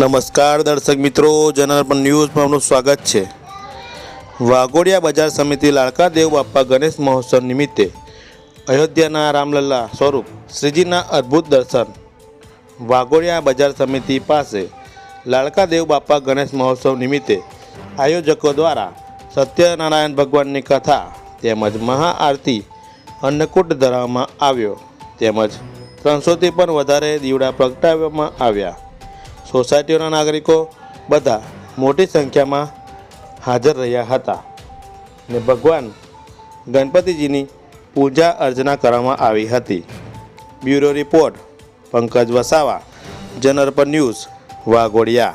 નમસ્કાર દર્શક મિત્રો જનાર્પણ ન્યૂઝમાં આપનું સ્વાગત છે. વાઘોડિયા બજાર સમિતિ લાડકા દેવ બાપ્પા ગણેશ મહોત્સવ નિમિત્તે અયોધ્યાના રામલલ્લા સ્વરૂપ શ્રીજીના અદ્ભુત દર્શન. વાઘોડિયા બજાર સમિતિ પાસે લાડકા દેવ બાપા ગણેશ મહોત્સવ નિમિત્તે આયોજકો દ્વારા સત્યનારાયણ ભગવાનની કથા તેમજ મહાઆરતી અન્નકૂટ ધરાવવામાં આવ્યો. તેમજ ત્રણસોથી પણ વધારે દીવડા પ્રગટાવવામાં આવ્યા. સોસાયટીઓના નાગરિકો બધા મોટી સંખ્યામાં હાજર રહ્યા હતા ને ભગવાન ગણપતિજીની પૂજા અર્ચના કરવામાં આવી હતી. બ્યુરો રિપોર્ટ, પંકજ વસાવા જનરપન ન્યૂઝ, વાઘોડિયા.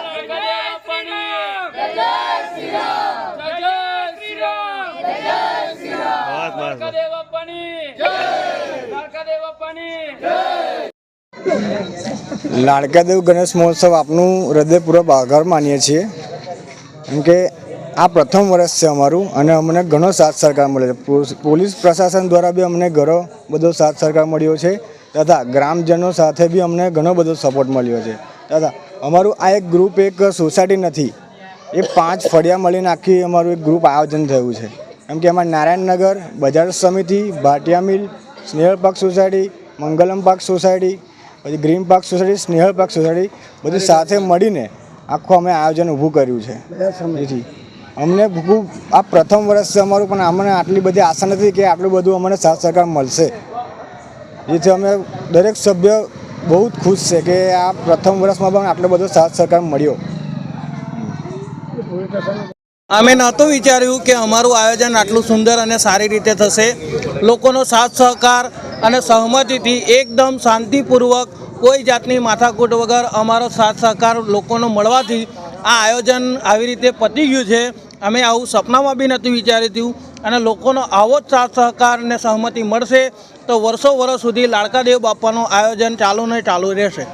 દ્વારકાદેવ બાપાની લાડકાદેવ ગણેશ મહોત્સવ આપનું હૃદયપૂર્વક આભાર માનીએ છીએ. કેમ કે આ પ્રથમ વર્ષ છે અમારું અને અમને ઘણો સાથ સરકાર મળ્યો છે. પોલીસ પ્રશાસન દ્વારા બી અમને ઘણો બધો સાથ સરકાર મળ્યો છે તથા ગ્રામજનો સાથે બી અમને ઘણો બધો સપોર્ટ મળ્યો છે. તથા અમારું આ એક ગ્રુપ એક સોસાયટી નથી, એ પાંચ ફળિયા મળીને આખી અમારું એક ગ્રુપ આયોજન થયું છે. કેમ કે એમાં નારાયણનગર બજાર સમિતિ Bhatia mill Snehal park society Mangalam park society પછી green park society Snehal park society બધી સાથે મળીને આખું અમે આયોજન ઊભું કર્યું છે. જેથી અમને ખૂબ આ પ્રથમ વર્ષ છે અમારું પણ અમને આટલી બધી આશા નથી કે આટલું બધું અમને સાથ સહકાર મળશે. જેથી અમે દરેક સભ્ય બહુ જ ખુશ છે કે આ પ્રથમ વર્ષમાં પણ આટલો બધો સાથ સહકાર મળ્યો. અમે નહોતું વિચાર્યું કે અમારું આયોજન આટલું સુંદર અને સારી રીતે થશે. લોકોનો સાથ સહકાર અને સહમતિથી એકદમ શાંતિપૂર્વક કોઈ જાતની માથાકૂટ વગર અમારો સાથ સહકાર લોકોનો મળવાથી આ આયોજન આવી રીતે પતી ગયું છે. અમે આવું સપનામાં બી નહોતું વિચાર્યું અને લોકોનો આવો જ સાથ સહકાર અને સહમતિ મળશે તો વર્ષો વર્ષ સુધી લાડકાદેવ બાપાનું આયોજન ચાલુ ને ચાલુ રહેશે.